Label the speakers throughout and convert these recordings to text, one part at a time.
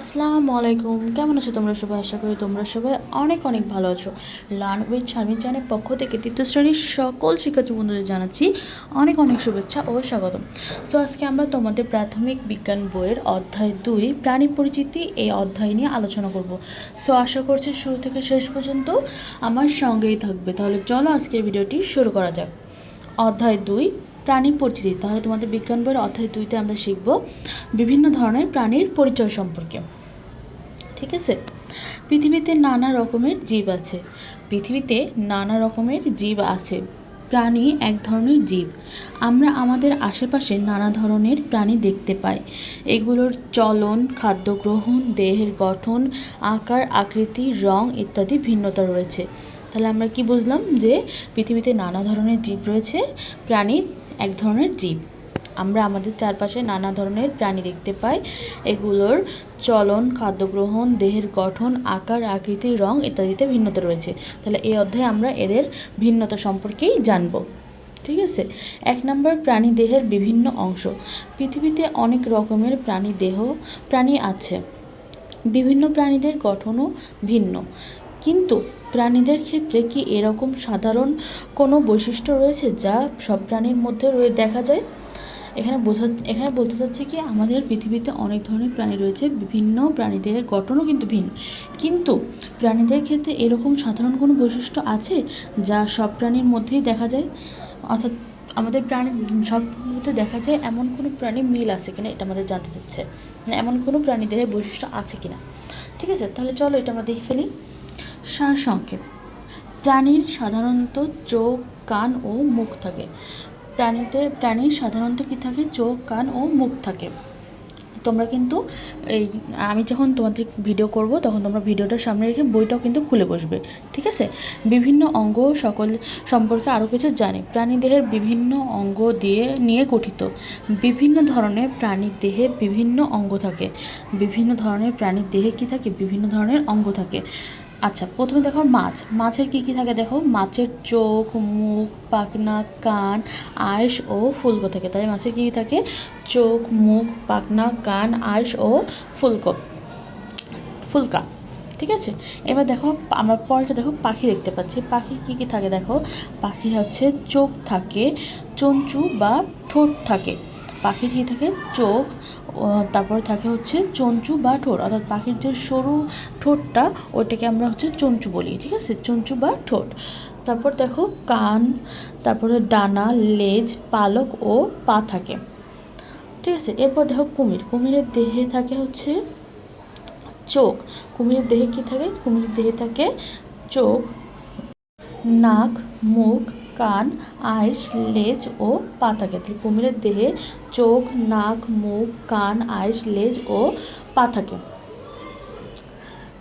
Speaker 1: আসসালামু আলাইকুম। কেমন আছো তোমরা সবাই? আশা করি তোমরা সবাই অনেক অনেক ভালো আছো। লার্ন উইথ শারমিন চ্যানের পক্ষ থেকে তৃতীয় শ্রেণির সকল শিক্ষার্থী বন্ধুদের জানাচ্ছি অনেক অনেক শুভেচ্ছা ও স্বাগতম। সো আজকে আমরা তোমাদের প্রাথমিক বিজ্ঞান বইয়ের অধ্যায় দুই, প্রাণী পরিচিতি এই অধ্যায় নিয়ে আলোচনা করব। সো আশা করছি শুরু থেকে শেষ পর্যন্ত আমার সঙ্গেই থাকবে। তাহলে চলো আজকের ভিডিওটি শুরু করা যাক। অধ্যায় দুই প্রাণী পরিচিতি, তাহলে তোমাদের বিজ্ঞান বইয়ের অধ্যায় দুইতে আমরা শিখব বিভিন্ন ধরনের প্রাণীর পরিচয় সম্পর্কে। ঠিক আছে? পৃথিবীতে নানা রকমের জীব আছে। পৃথিবীতে নানা রকমের জীব আছে। প্রাণী এক ধরনের জীব। আমরা আমাদের আশেপাশে নানা ধরনের প্রাণী দেখতে পাই। এগুলোর চলন খাদ্য গ্রহণ দেহের গঠন, আকার, আকৃতি, রং ইত্যাদি ভিন্নতা রয়েছে। তাহলে আমরা কি বুঝলাম যে পৃথিবীতে নানা ধরনের জীব রয়েছে? প্রাণী এক ধরনের জীব আমরা আমাদের চারপাশে নানা ধরনের প্রাণী দেখতে পাই। এগুলোর চলন খাদ্য গ্রহণ দেহের গঠন, আকার, আকৃতি, রং ইত্যাদিতে ভিন্নতা রয়েছে। তাহলে এই অধ্যায়ে আমরা এদের ভিন্নতা সম্পর্কেই জানব। ঠিক আছে? এক নম্বর প্রাণী দেহের বিভিন্ন অংশ। পৃথিবীতে অনেক রকমের প্রাণী দেহ, প্রাণী আছে। বিভিন্ন প্রাণীদের গঠনও ভিন্ন। কিন্তু প্রাণীদের ক্ষেত্রে কি এরকম সাধারণ কোনো বৈশিষ্ট্য রয়েছে যা সব প্রাণীর মধ্যে রয়ে দেখা যায়? এখানে বোঝা, এখানে বলতে চাচ্ছি কি আমাদের পৃথিবীতে অনেক ধরনের প্রাণী রয়েছে, বিভিন্ন প্রাণীদের গঠনও কিন্তু ভিন্ন। কিন্তু প্রাণীদের ক্ষেত্রে এরকম সাধারণ কোনো বৈশিষ্ট্য আছে যা সব প্রাণীর মধ্যেই দেখা যায়? অর্থাৎ আমাদের প্রাণী, সব মধ্যে দেখা যায় এমন কোনো প্রাণী মিল আছে কিনা এটা আমাদের জানতে চাচ্ছে। মানে এমন কোনো প্রাণীদের বৈশিষ্ট্য আছে কিনা? ঠিক আছে, তাহলে চলো এটা আমরা দেখে ফেলি। সারসংক্ষেপ প্রাণীর সাধারণত চোখ, কান ও মুখ থাকে। প্রাণীতে, প্রাণীর সাধারণত কী থাকে? চোখ, কান ও মুখ থাকে। তোমরা কিন্তু এই, আমি যখন তোমাদের ভিডিও করব, তখন তোমরা ভিডিওটার সামনে রেখে বইটাও কিন্তু খুলে বসবে, ঠিক আছে? বিভিন্ন অঙ্গ সকল সম্পর্কে আরও কিছু জানে। প্রাণী দেহের বিভিন্ন অঙ্গ দিয়ে, নিয়ে গঠিত। বিভিন্ন ধরনের প্রাণীর দেহে বিভিন্ন অঙ্গ থাকে। বিভিন্ন ধরনের প্রাণীর দেহে কী থাকে? বিভিন্ন ধরনের অঙ্গ থাকে। আচ্ছা প্রথমে দেখো মাছ। মাছের কী কী থাকে দেখো? মাছের চোখ, মুখ, পাখনা, কান আঁশ ও ফুলকো থাকে। তাই মাছের কী থাকে? চোখ, মুখ, পাখনা, কান আঁশ ও ফুলকো। ফুলকা, ঠিক আছে? এবার দেখো, আমরা পরেরটা দেখো পাখি দেখতে পাচ্ছি। পাখি কী কী থাকে দেখো? পাখির হচ্ছে চোখ থাকে চঞ্চু বা ঠোঁট থাকে। পাখির কী থাকে চোখ তারপরে থাকে হচ্ছে চঞ্চু বা ঠোঁট। অর্থাৎ পাখির যে সরু ঠোঁটটা, ওইটাকে আমরা হচ্ছে চঞ্চু বলি, ঠিক আছে? চঞ্চু বা ঠোঁট। তারপর দেখো কান, তারপরে ডানা, লেজ, পালক ও পা থাকে। ঠিক আছে? এরপর দেখো কুমির। কুমিরের দেহে থাকে হচ্ছে চোখ। কুমিরের দেহে কী থাকে? কুমিরের দেহে থাকে চোখ, নাক, মুখ কান আইস লেজ ও পা থাকে তাহলে কুমিরের দেহে চোখ, নাক, মুখ, কান আইস লেজ ও পা থাকে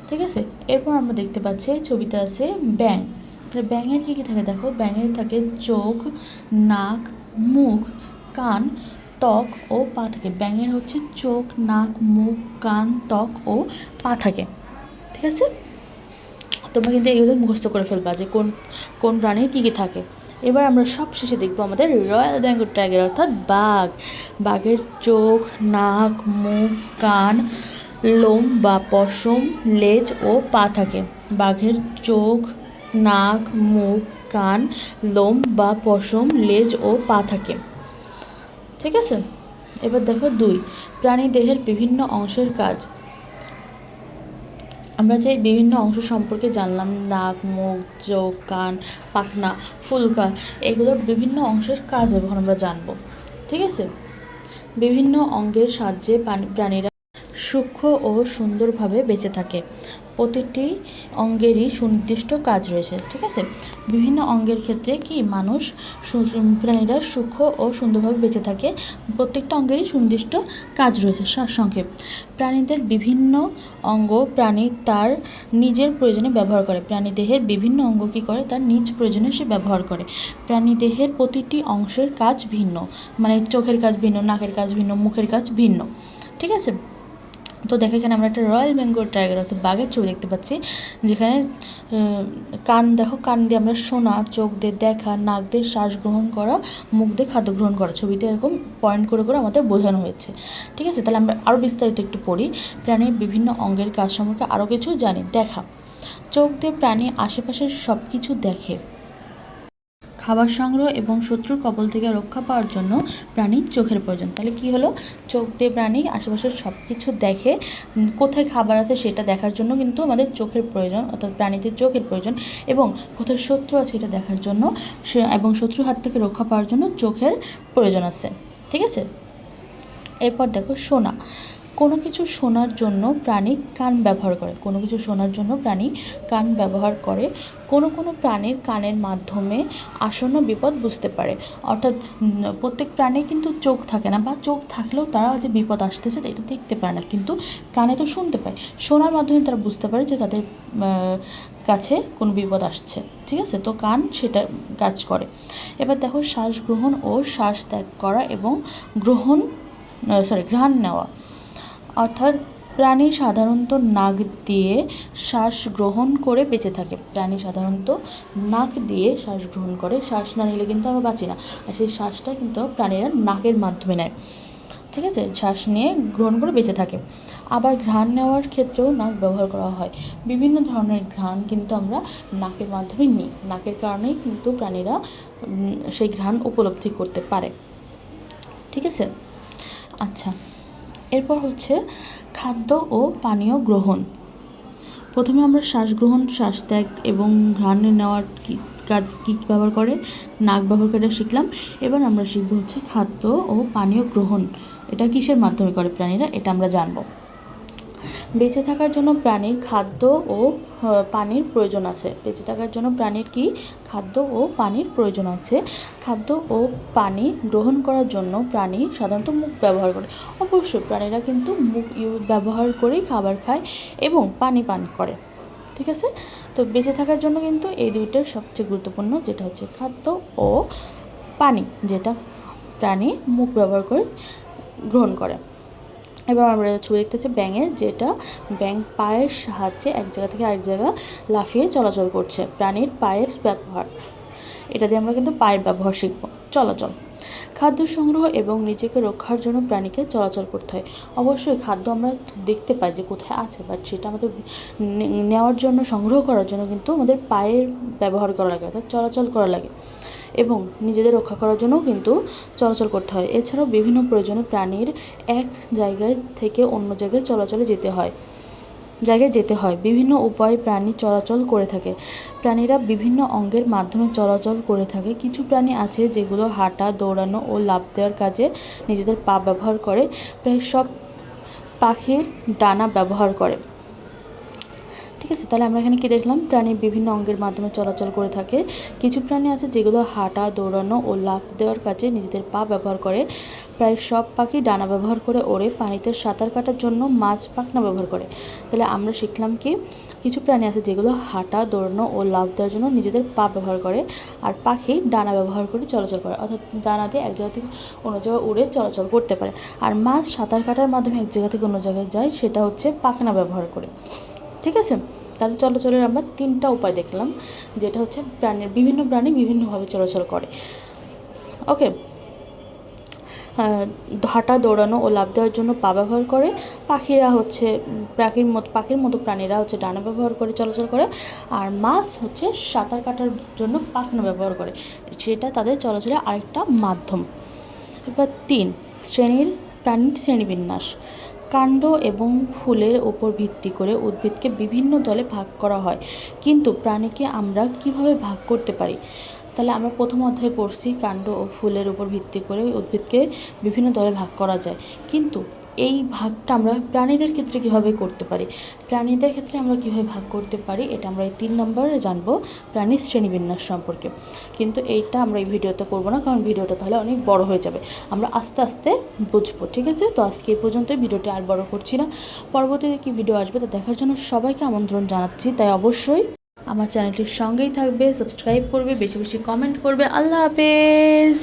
Speaker 1: ঠিক আছে? এরপর আমরা দেখতে পাচ্ছি ছবিতে আছে ব্যাঙ। তাহলে ব্যাঙের কী কী থাকে দেখো? ব্যাঙের থাকে চোখ, নাক, মুখ, কান, ত্বক ও পা থাকে ব্যাঙের হচ্ছে চোখ, নাক, মুখ, কান, ত্বক ও পা থাকে ঠিক আছে? তোমরা কিন্তু এগুলো মুখস্থ করে ফেলবা যে কোন কোন প্রাণীর কী কী থাকে। এবার আমরা সব শেষে দেখব আমাদের রয়্যাল বেঙ্গল টাইগার, অর্থাৎ বাঘ। বাঘের চোখ, নাক, মুখ, কান, লোম বা পশম, লেজ ও পা থাকে। বাঘের চোখ, নাক, মুখ, কান, লোম বা পশম, লেজ ও পা থাকে। ঠিক আছে? এবার দেখো দুই। প্রাণী দেহের বিভিন্ন অংশের কাজ। আমরা যে বিভিন্ন অংশ সম্পর্কে জানলাম, নাক, মুখ, চোখ, কান, পাখনা ফুলকা এগুলোর বিভিন্ন অংশের কাজ এখন আমরা জানব, ঠিক আছে? বিভিন্ন অঙ্গের সাহায্যে প্রাণীরা সূক্ষ্ম ও সুন্দরভাবে বেঁচে থাকে। প্রতিটি অঙ্গেরই সুনির্দিষ্ট কাজ রয়েছে, ঠিক আছে? বিভিন্ন অঙ্গের ক্ষেত্রে কি মানুষ প্রাণীরা সূক্ষ্ম ও সুন্দরভাবে বেঁচে থাকে? প্রত্যেকটা অঙ্গেরই সুনির্দিষ্ট কাজ রয়েছে সারসংক্ষেপ প্রাণীদের বিভিন্ন অঙ্গ প্রাণী তার নিজের প্রয়োজনে ব্যবহার করে। প্রাণী দেহের বিভিন্ন অঙ্গ কী করে? তার নিজ প্রয়োজনে সে ব্যবহার করে। প্রাণী দেহের প্রতিটি অংশের কাজ ভিন্ন মানে চোখের কাজ ভিন্ন, নাকের কাজ ভিন্ন, মুখের কাজ ভিন্ন, ঠিক আছে? তো দেখো এখানে আমরা একটা রয়্যাল বেঙ্গল টাইগার, অর্থাৎ বাঘের ছবি দেখতে পাচ্ছি, যেখানে কান, দেখো কান দিয়ে আমরা শোনা, চোখ দিয়ে দেখা, নাক দিয়ে শ্বাস গ্রহণ করা, মুখ দিয়ে খাদ্য গ্রহণ করা, ছবিতে এরকম পয়েন্ট করে করে আমাদের বোঝানো হয়েছে। ঠিক আছে? তাহলে আমরা আরও বিস্তারিত একটু পড়ি। প্রাণীর বিভিন্ন অঙ্গের কাজ সম্পর্কে আরও কিছু জানি। দেখা। চোখ দিয়ে প্রাণী আশেপাশের সব কিছু দেখে। খাবার সংগ্রহ এবং শত্রুর কবল থেকে রক্ষা পাওয়ার জন্য প্রাণীর চোখের প্রয়োজন। তাহলে কি হলো? চোখ দিয়ে প্রাণী আশেপাশের সব কিছু দেখে কোথায় খাবার আছে সেটা দেখার জন্য কিন্তু আমাদের চোখের প্রয়োজন, অর্থাৎ প্রাণীদের চোখের প্রয়োজন এবং কোথায় শত্রু আছে এটা দেখার জন্য এবং শত্রুর হাত থেকে রক্ষা পাওয়ার জন্য চোখের প্রয়োজন আছে। ঠিক আছে? এরপর দেখো শোনা কোনো কিছু শোনার জন্য প্রাণী কান ব্যবহার করে, কোনো কিছু শোনার জন্য প্রাণী কান ব্যবহার করে, কোনো কোনো প্রাণীর কানের মাধ্যমে আসন্ন বিপদ বুঝতে পারে। অর্থাৎ প্রত্যেক প্রাণীর কিন্তু চোখ থাকে না বা চোখ থাকলেও তারা যে বিপদ আসতেছে এটা দেখতে পারে না, কিন্তু কানে তো শুনতে পায়। শোনার মাধ্যমে তারা বুঝতে পারে যে তাদের কাছে কোনো বিপদ আসছে, ঠিক আছে? তো কান সেটা কাজ করে। এবার দেখো শ্বাস গ্রহণ ও শ্বাস ত্যাগ করা এবং গ্রহণ সরি ঘ্রাণ নেওয়া। অর্থাৎ প্রাণী সাধারণত নাক দিয়ে শ্বাস গ্রহণ করে বেঁচে থাকে। প্রাণী সাধারণত নাক দিয়ে শ্বাস গ্রহণ করে। শ্বাস না নিলে কিন্তু আমরা বাঁচি না। আর সেই শ্বাসটা কিন্তু প্রাণীরা নাকের মাধ্যমে নেয়। ঠিক আছে? শ্বাস নিয়ে গ্রহণ করে বেঁচে থাকে। আবার ঘ্রাণ নেওয়ার ক্ষেত্রেও নাক ব্যবহার করা হয়। বিভিন্ন ধরনের ঘ্রাণ কিন্তু আমরা নাকের মাধ্যমে নিই। নাকের কারণেই কিন্তু প্রাণীরা সেই ঘ্রাণ উপলব্ধি করতে পারে। ঠিক আছে? আচ্ছা। এরপর হচ্ছে খাদ্য ও পানীয় গ্রহণ। প্রথমে আমরা শ্বাস গ্রহণ, শ্বাস ত্যাগ এবং ঘ্রাণ নেওয়ার কাজ কী ব্যবহার করে? নাক ব্যবহার করে শিখলাম। এবার আমরা শিখব হচ্ছে খাদ্য ও পানীয় গ্রহণ। এটা কিসের মাধ্যমে করে প্রাণীরা? এটা আমরা জানব। বেঁচে থাকার জন্য প্রাণীর খাদ্য ও পানির প্রয়োজন আছে। বেঁচে থাকার জন্য প্রাণীর কি? খাদ্য ও পানির প্রয়োজন আছে। খাদ্য ও পানি গ্রহণ করার জন্য প্রাণী সাধারণত মুখ ব্যবহার করে। অবশ্যই প্রাণীরা কিন্তু মুখ ব্যবহার করেই খাবার খায় এবং পানি পান করে। ঠিক আছে? তো বেঁচে থাকার জন্য কিন্তু এই দুইটা সবচেয়ে গুরুত্বপূর্ণ, যেটা হচ্ছে খাদ্য ও পানি, যেটা প্রাণী মুখ ব্যবহার করে গ্রহণ করে। এবার আমরা ছবি দেখতে পাচ্ছি ব্যাঙের, যেটা ব্যাঙ পায়ের সাহায্যে এক জায়গা থেকে আরেক জায়গা লাফিয়ে চলাচল করছে, প্রাণীর পায়ের ব্যবহার। এটা দিয়ে আমরা কিন্তু পায়ের ব্যবহার শিখব। চলাচল। খাদ্য সংগ্রহ এবং নিজেকে রক্ষার জন্য প্রাণীকে চলাচল করতে হয়। অবশ্যই খাদ্য আমরা দেখতে পাই যে কোথায় আছে বাট সেটা আমাদের নেওয়ার জন্য, সংগ্রহ করার জন্য কিন্তু আমাদের পায়ের ব্যবহার করা লাগে, অর্থাৎ চলাচল করা লাগে। এবং নিজেদের রক্ষা করার জন্যও কিন্তু চলাচল করতে হয়। এছাড়াও বিভিন্ন প্রয়োজনে প্রাণীর এক জায়গায় থেকে অন্য জায়গায় চলাচলে যেতে হয়। জায়গায় যেতে হয়। বিভিন্ন উপায়ে প্রাণী চলাচল করে থাকে। প্রাণীরা বিভিন্ন অঙ্গের মাধ্যমে চলাচল করে থাকে। কিছু প্রাণী আছে যেগুলো হাঁটা, দৌড়ানো ও লাফ দেওয়ার কাজে নিজেদের পা ব্যবহার করে। প্রায় সব পাখির ডানা ব্যবহার করে। ঠিক আছে, তাহলে আমরা এখানে কি দেখলাম? প্রাণী বিভিন্ন অঙ্গের মাধ্যমে চলাচল করে থাকে। কিছু প্রাণী আছে যেগুলো হাঁটা, দৌড়ানো ও লাফ দেওয়ার কাজে নিজেদের পা ব্যবহার করে। প্রায় সব পাখি ডানা ব্যবহার করে ওড়ে, পানিতে সাঁতার কাটার জন্য মাছ পাখনা ব্যবহার করে। তাহলে আমরা শিখলাম কি? কিছু প্রাণী আছে যেগুলো হাঁটা, দৌড়ানো ও লাফ দেওয়ার জন্য নিজেদের পা ব্যবহার করে আর পাখি ডানা ব্যবহার করে চলাচল করে। অর্থাৎ ডানা দিয়ে এক জায়গা থেকে অন্য জায়গায় উড়ে চলাচল করতে পারে। আর মাছ সাঁতার কাটার মাধ্যমে এক জায়গা থেকে অন্য জায়গায় যায়, সেটা হচ্ছে পাখনা ব্যবহার করে। ঠিক আছে? তাহলে চলাচলের আমরা তিনটা উপায় দেখলাম, যেটা হচ্ছে প্রাণীর, বিভিন্ন প্রাণী বিভিন্নভাবে চলাচল করে। ওকে হাঁটা দৌড়ানো ও লাভ দেওয়ার জন্য পা ব্যবহার করে। পাখিরা হচ্ছে, পাখির মতো পাখির মতো প্রাণীরা হচ্ছে ডানা ব্যবহার করে চলাচল করে। আর মাছ হচ্ছে সাঁতার কাটার জন্য পাখনা ব্যবহার করে। সেটা তাদের চলাচলের আরেকটা মাধ্যম। এবার তিন, শ্রেণির প্রাণীর শ্রেণীবিন্যাস। কাণ্ড এবং ফুলের ওপর ভিত্তি করে উদ্ভিদকে বিভিন্ন দলে ভাগ করা হয়। কিন্তু প্রাণীকে আমরা কীভাবে ভাগ করতে পারি? তাহলে আমরা প্রথম অধ্যায়ে পড়ছি কাণ্ড ও ফুলের উপর ভিত্তি করে উদ্ভিদকে বিভিন্ন দলে ভাগ করা যায়। কিন্তু এই ভাগটা আমরা প্রাণীদের ক্ষেত্রে কীভাবে করতে পারি? প্রাণীদের ক্ষেত্রে আমরা কীভাবে ভাগ করতে পারি? এটা আমরা এই তিন নম্বরে জানব প্রাণীর শ্রেণীবিন্যাস সম্পর্কে। কিন্তু এইটা আমরা এই ভিডিওতে করব না, কারণ ভিডিওটা তাহলে অনেক বড় হয়ে যাবে। আমরা আস্তে আস্তে বুঝব, ঠিক আছে? তো আজকে এই পর্যন্তই। ভিডিওটি আর বড় করছি না। পরবর্তীতে কি ভিডিও আসবে তা দেখার জন্য সবাইকে আমন্ত্রণ জানাচ্ছি। তাই অবশ্যই আমার চ্যানেলটির সঙ্গেই থাকবে, সাবস্ক্রাইব করবে, বেশি বেশি কমেন্ট করবে। আল্লাহ হাফেজ!